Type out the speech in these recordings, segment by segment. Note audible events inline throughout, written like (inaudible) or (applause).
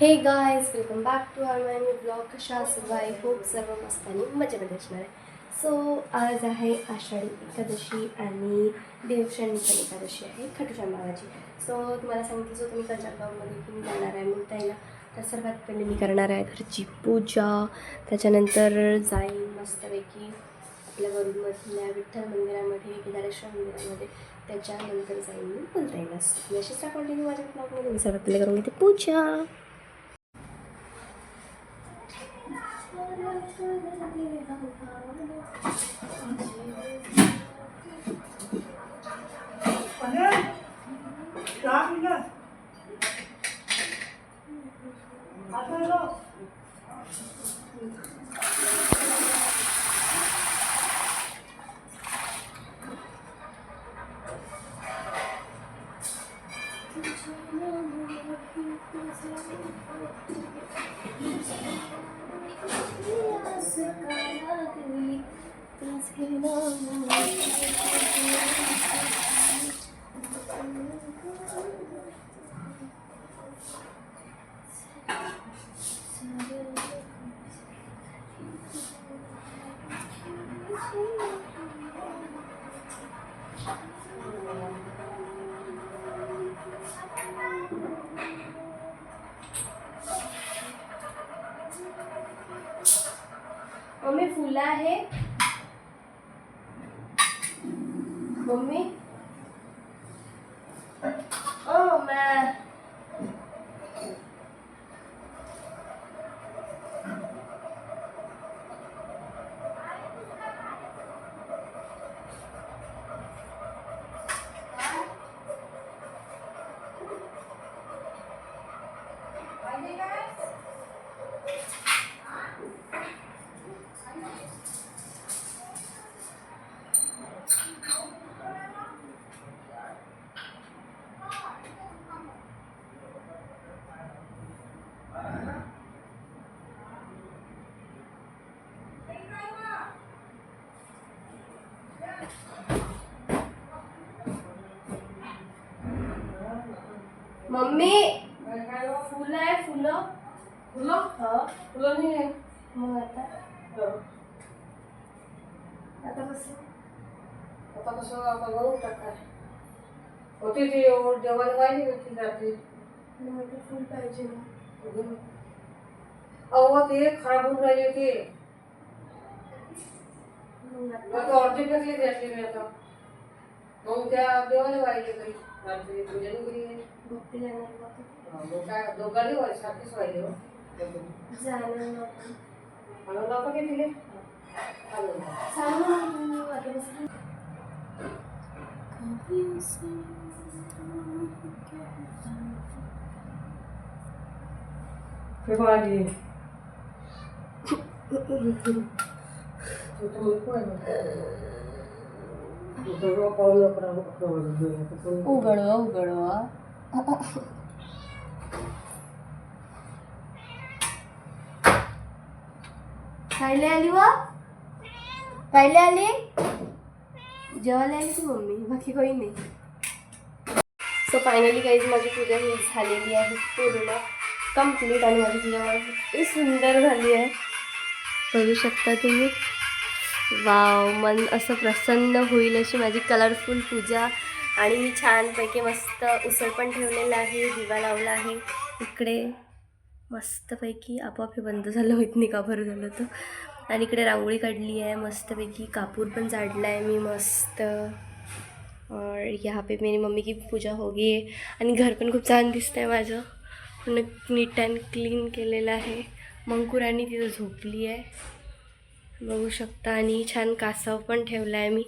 Hey guys welcome back to our my new vlog कशा सर्व I खूप सर्व मस्त आणि मजेमध्ये असणार आहे सो आज आहे आषाढी एकादशी आणि देवशाणी पण एकादशी आहे खटुशा मावाची सो तुम्हाला सांगितलं जो तुम्ही कालच्या ब्लॉगमध्ये की मी जाणार आहे मुक्ताईला तर सर्वात पहिले मी करणार आहे घरची पूजा. त्याच्यानंतर जाईन मस्तपैकी आपल्या वरुडमधल्या विठ्ठल मंदिरामध्ये केदारेश्वर मंदिरामध्ये. त्याच्यानंतर जाईन मी बोलता येईल मी अशीच कंटिन्यू माझ्या ब्लॉगमध्ये मी सर्वात पहिले करून घेते पूजा. मम्मी फुलं आहे. मम्मी ओ मैं मम्मी फुलं आहे फुलं फुलं हा फुलं नाही आहे मग आता हो. आता कसं आता कसं आता गहू टाकताय होते ते एवढं देवाला पाहिजे होती रात्री मला वाटलं फुल पाहिजे ना अहो ते खराब होऊन राहिले ते मग मग आता तो अर्धे घेतले मी आता मग त्या देवाला पाहिजे काही रात्री पूजा नाही केली काही. भक्ती जाणार मग. हा, मग काय दोघांनी व्हायचे सारखेच व्हायले हो जाणार मग आपण. म्हणून आता काय दिले आणून द्या. सांगू ना तुम्ही आता कसं ते बाळाली. तो तर मुलगा आहे ना. तो सगळं पाहुणं करावं, खायला आली व? खायला आली? जेवायला आली तू मम्मी बाकी काही नाही. सो फायनली काहीच माझी पूजा ही झालेली आहे पूर्ण कंप्लीट आणि माझी पूजा इतकी सुंदर झाली आहे. बघू शकता तुम्ही? वाव मन असं प्रसन्न होईल अशी माझी कलरफुल पूजा आणि मी छानपैकी मस्त उसळ पण ठेवलेलं आहे दिवा लावला आहे. इकडे मस्तपैकी आपोआप हे बंद झालं होत नाही का? बरं झालं होतं. आणि इकडे रांगोळी काढली आहे मस्तपैकी कापूर पण जाडला आहे मी मस्त. और यहाँ पे मेरी मम्मी की पूजा हो गई आहे आणि घर पण खूप छान दिसतं आहे माझं. पूर्ण नीट अँड क्लीन केलेलं आहे. मंकुराणी तिथं झोपली आहे. बघू शकता. आणि छान कासव पण ठेवला आहे मी.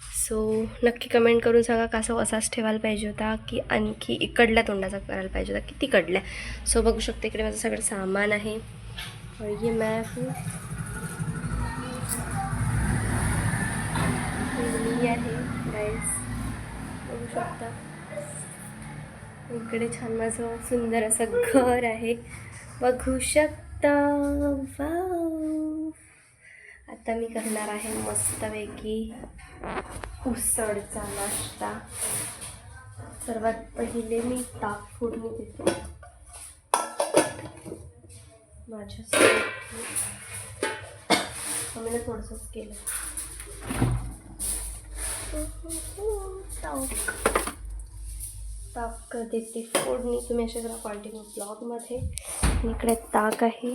सो नक्की कमेंट करून सांगा कासव असाच ठेवायला पाहिजे होता की आणखी इकडल्या तोंडाचा करायला पाहिजे होता की तिकडल्या. सो बघू शकते इकडे माझं सगळं सामान आहे. और ये मैं हूँ. मी आहे गाईज बघू शकता. इकडे छान माझं सुंदर असं घर आहे. बघू शकता. वा आता मी करणार आहे मस्तपैकी उसळचा नाश्ता. सर्वात पहिले मी ताक फोडणी देते. माझ्यासाठी मी थोडंसंच केलं. ताक. ताक देते फोडणी तुम्ही असे जरा कॉन्टिन्यू ब्लॉगमध्ये इकडे ताक आहे.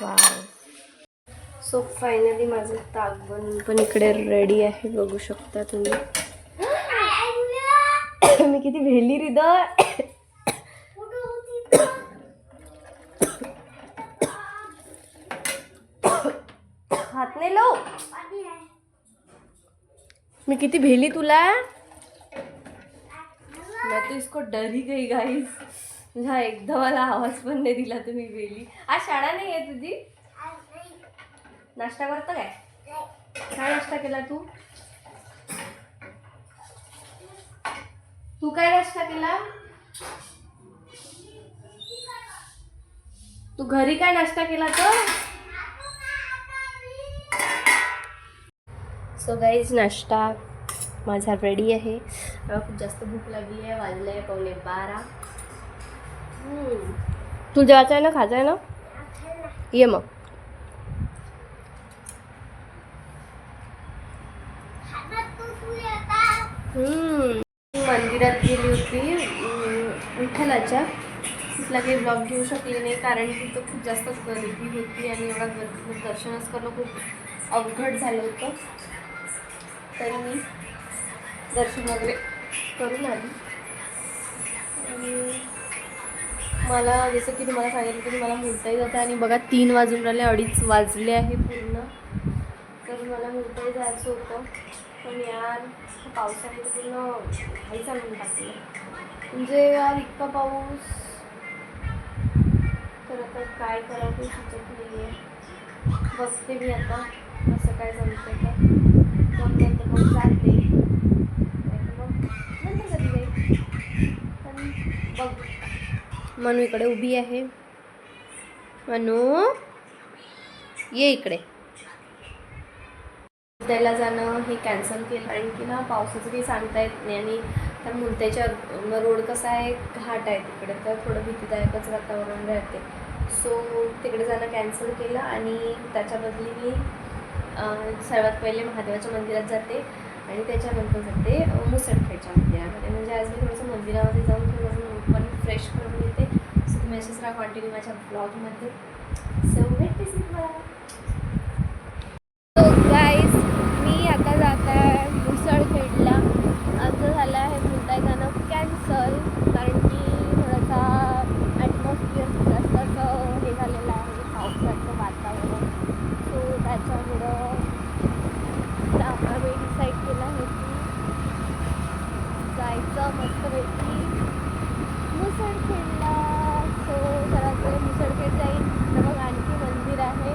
वा सो फायनली माझं ताक बनून पण इकडे रेडी आहे बघू शकता तुम्ही. (coughs) मी किती भेली हृदय (coughs) हात नाही लो मी किती भेली तुला? तो इसको डर ही गई गाईस हा एकदा मला आवाज पण नाही दिला तुम्ही भेली. आज शाळा नाही आहे तुझी? नाश्ता करतो काय? काय नाश्ता केला तू? तू काय नाश्ता केला? तू घरी काय नाश्ता केला तर? सो गाईज नाश्ता माझा रेडी आहे. मला खूप जास्त भूक लागली आहे वाजले आहे पावणे बारा. तू जेवायचं आहे ना खायचं आहे ना? ये मग. मंदिरात गेली होती. विठ्ठलाच्या. तिथला काही ब्लॉग घेऊ शकले नाही कारण की तो खूप जास्त गर्दी होती आणि एवढा गर्दी दर्शनच करणं खूप अवघड झालं होतं. तर मी दर्शन वगैरे करून आली. आणि मला जसं की तुम्हाला सांगितलं की मला मुलताही जातं आणि बघा तीन वाजून राहिले अडीच वाजले आहे पूर्ण. तर मला मुलताही जायचं होतं. पण यार पावसाने तर पूर्ण घाई चालून टाकलं. म्हणजे यार इतका पाऊस. तर आता काय करावं सुचत नाही आहे बसते मी आता. असं काय जमते का? जमलं तर मग जाते. मग नंतर कधी जाईल पण बघ. मनू इकडे उभी आहे. मनू? ये इकडे. त्याला जाणं हे कॅन्सल केलं. कारण की ना पावसाचं काही सांगता येत नाही आणि त्या मुलत्याच्या रोड कसा आहे घाट आहे तिकडे. तर थोडं भीतीदायकच वातावरण राहते. सो तिकडे जाणं कॅन्सल केलं आणि त्याच्या बदली मी सर्वात पहिले महादेवाच्या मंदिरात जाते आणि त्याच्यानंतर जाते अं, मुसळखेडच्या मंदिरामध्ये. म्हणजे आज मी थोडंसं मंदिरामध्ये जाऊन थोडंसं पण फ्रेश करून येते सो तुम्ही असेच राहा कॉन्टिन्यू माझ्या ब्लॉगमध्ये सो भेटते मला तो गाईस मी आता जात आहे मुसळखेडला असं झालं आहे मुंबई जाणं कॅन्सल कारण की थोडासा ॲटमॉस्फिअर जास्त असं हे झालेलं आहे पावसाचं वातावरण सो त्याच्यामुळं आता आम्ही डिसाईड केलं आहे की जायचं मस्तपैकी मुसळखेडला सो घरात मुसळखेड जाईल तर मग आणखी मंदिर आहे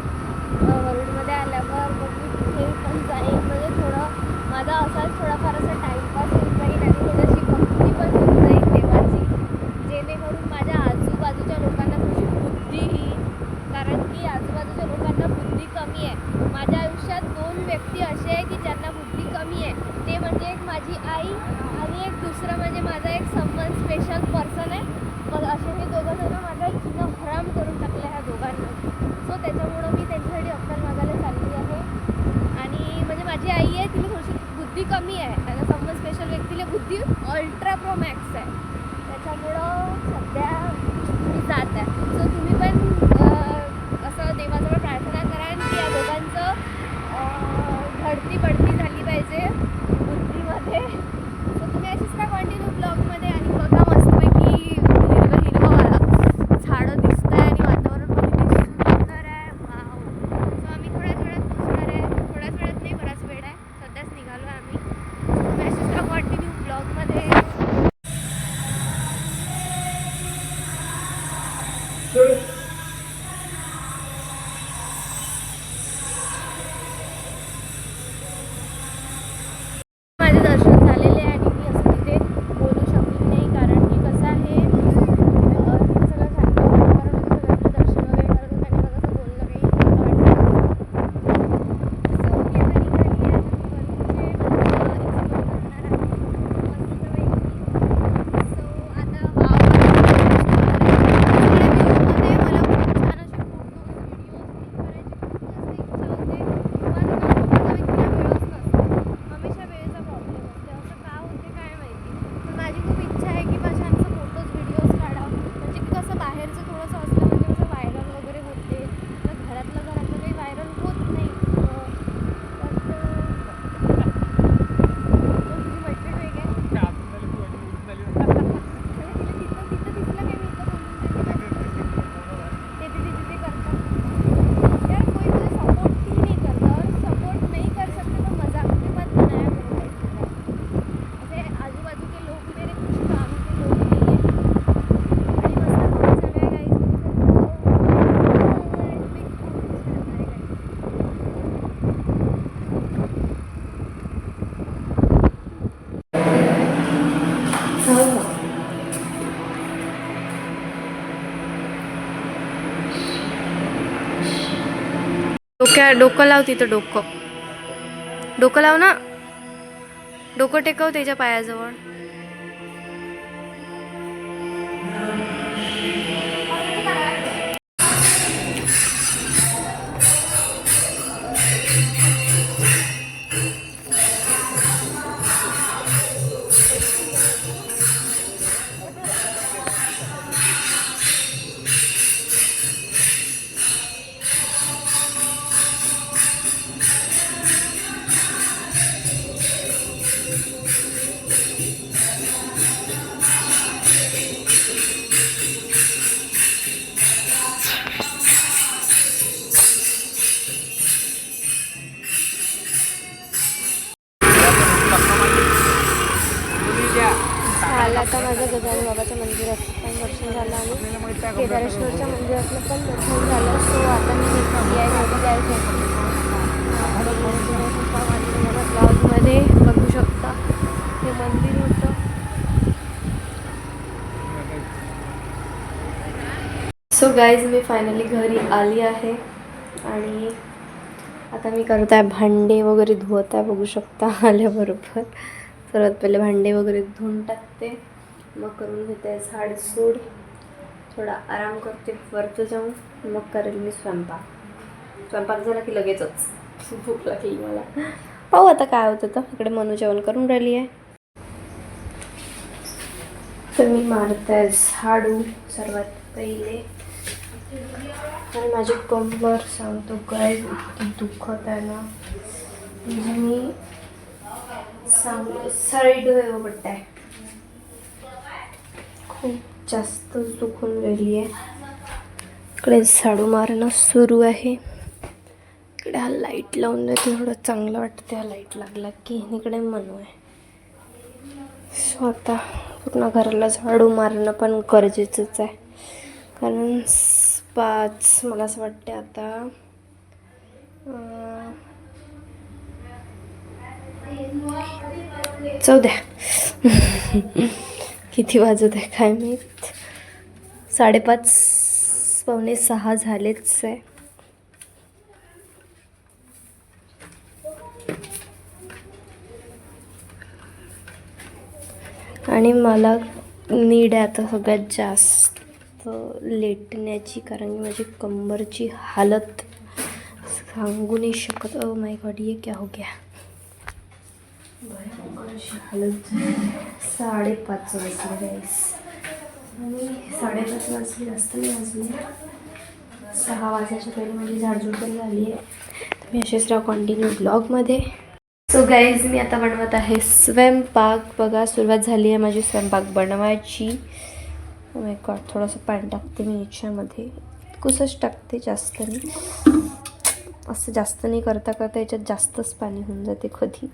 वरुडमध्ये आल्यावर मग मी तिथे पण जाईन म्हणजे थोडं माझा असाच थोडाफार असा टाईम होऊन जाईल आणि थोडीशी भक्ती पण होऊन जाईल देवाची जेणेकरून माझ्या आजूबाजूच्या लोकांना थोडी बुद्धी येईल कारण की आजूबाजूच्या लोकांना बुद्धी कमी आहे माझ्या आयुष्यात दोन व्यक्ती असे आहे की ज्यांना बुद्धी कमी आहे ते म्हणजे एक माझी आई आणि एक दुसरं म्हणजे माझा एक समवन स्पेशल पर्सन आहे मग असे हे दोघं जण माझा जीवन हराम करून टाकले ह्या दोघांना सो त्याच्यामुळं मी त्यांच्यासाठी अक्कल मागायला चालली आहे आणि म्हणजे माझी आई आहे तिला थोडीशी बुद्धी कमी आहे आणि समवन स्पेशल ती अल्ट्रा प्रो मॅक्स आहे. त्याच्यामुळं सध्या मी जात आहे. काय डोकं लाव तिथं डोकं. डोकं लाव ना. डोकं टेकव त्याच्या पायाजवळ. गाईज मी फायनली घरी आली आहे. आणि आता मी करत आहे भांडे वगैरे धुवत आहे बघू शकता आल्याबरोबर. सर्वात पहिले भांडे वगैरे धुवून टाकते. मग करून घेते झाडसूड थोडा आराम करते वरचं जाऊन. मग करेल मी स्वयंपाक. स्वयंपाक झाला की लगेचच. भूक लागली मला. पाहू आता काय होतं तर. इकडे मनू जेवण करून राहिली आहे. तर मी मारत आहे झाडू सर्वात पहिले. आणि माझी कंबर सांगतो काय इतकी दुखत आहे ना. म्हणजे मी सांग साईड पट्ट आहे हो खूप जास्तच दुखून गेली आहे. इकडे झाडू मारणं सुरू आहे. इकडे हा लाइट लावून देते थोडं चांगलं वाटतं हा लाइट लागला की. इकडे मनू आहे. सो आता पूर्ण घराला झाडू मारणं पण गरजेचंच आहे. कारण पाच मला असं वाटते आता. चौद्या द्या. (laughs) किती वाजत आहे काय माहीत? साडेपाच पावणे सहा झालेच आहे. आणि मला नीड आहे आता सगळ्यात जास्त. लेटण्याची कारण की माझी कंबरची हालत सांगू नाही शकत. ओ माय गॉड ये क्या हो गया? हालत साडेपाच वाजले गाईस आणि साडेपाच वाजले जास्त नाही वाजले सहा वाजायच्या पहिले माझी झाडझूड पण झाली आहे. तर मी असेच राहा कंटिन्यू ब्लॉगमध्ये सो गाईज मी आता बनवत आहे स्वयंपाक. बघा सुरुवात झाली आहे माझी स्वयंपाक बनवायची. Oh माय गॉड थोडंसं पाणी टाकते मी याच्यामध्ये. कुसच टाकते जास्त नाही. असं जास्त नाही करता करता याच्यात जास्तच पाणी होऊन जाते कधी.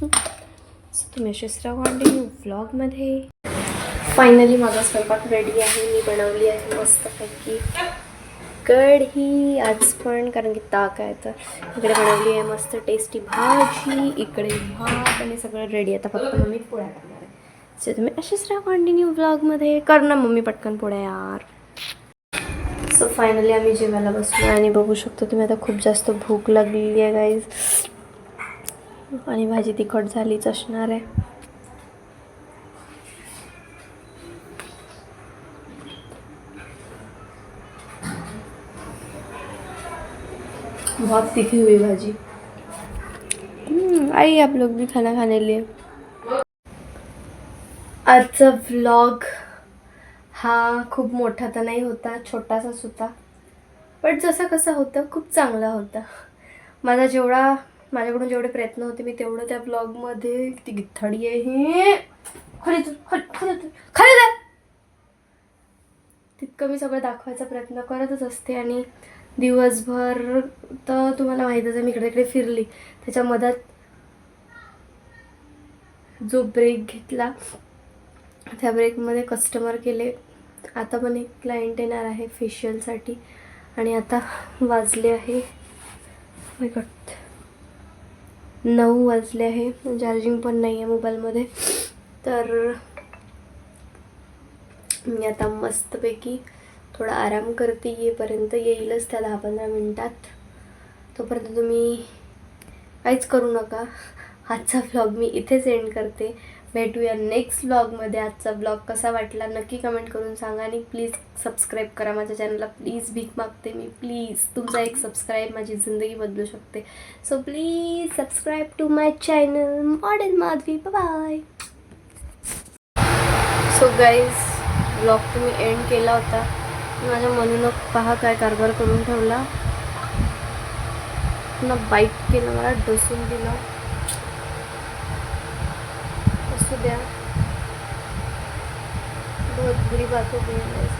सो तुम्ही असेच वांडे व्लॉगमध्ये फायनली माझा स्वयंपाक रेडी आहे. मी बनवली आहे मस्तपैकी. कढी आज पण कारण की ताक आहे तर. इकडे बनवली आहे मस्त टेस्टी भाजी. इकडे भात आणि सगळं रेडी आता फक्त मम्मी पोळ्या करणार आहे. सो तुम्ही असेच राहा कंटिन्यू ब्लॉगमध्ये कर ना मम्मी पटकन पोळ्या यार. सो फायनली आम्ही जेवायला बसलो आणि बघू शकतो तुम्ही आता खूप जास्त भूक लागलेली आहे गाईज आणि भाजी तिखट झालीच असणार आहे. बहुत तीखी हुई भाजी. हम्म, आइए आप लोग भी खाना खाने लिए. आजचा व्लॉग हा खूप मोठा तर नाही होता छोटासाच होता पण जसा कसा होता खूप चांगला होता. माझा जेवढा माझ्याकडून जेवढे प्रयत्न होते मी तेवढं त्या ब्लॉगमध्ये किती गिथडी आहे. हे खाली तितकं मी सगळं दाखवायचा प्रयत्न करतच असते आणि दिवसभर तर तुम्हाला माहीतच आहे मी इकडे इकडे फिरली त्याच्या मधात जो ब्रेक घेतला त्या ब्रेकमध्ये कस्टमर केले. आता पण एक क्लायंट येणार आहे फेशियलसाठी आणि आता वाजले आहे. Oh my नऊ वाजले आहे. चार्जिंग पण नाही आहे मोबाईलमध्ये तर मी आता मस्तपैकी थोडा आराम करते. येईपर्यंत येईलच त्या दहा पंधरा मिनटात. तोपर्यंत तुम्ही काहीच करू नका. आजचा व्लॉग मी इथेच एंड करते. भेटूया नेक्स्ट ब्लॉगमध्ये आजचा ब्लॉग कसा वाटला नक्की कमेंट करून सांगा आणि प्लीज सबस्क्राईब करा माझ्या चॅनलला प्लीज भीक मागते मी. प्लीज तुमचा एक सबस्क्राईब माझी जिंदगी बदलू शकते. So please subscribe to my channel model Madhavi bye so guys vlog तुम्ही एंड केला होता. माझ्या मनून पहा काय कारभार करून ठेवला. पुन्हा बाईक केलं मला डसून दिलं. असू द्या बहुत बुरी बात हो गई है मेरे साथ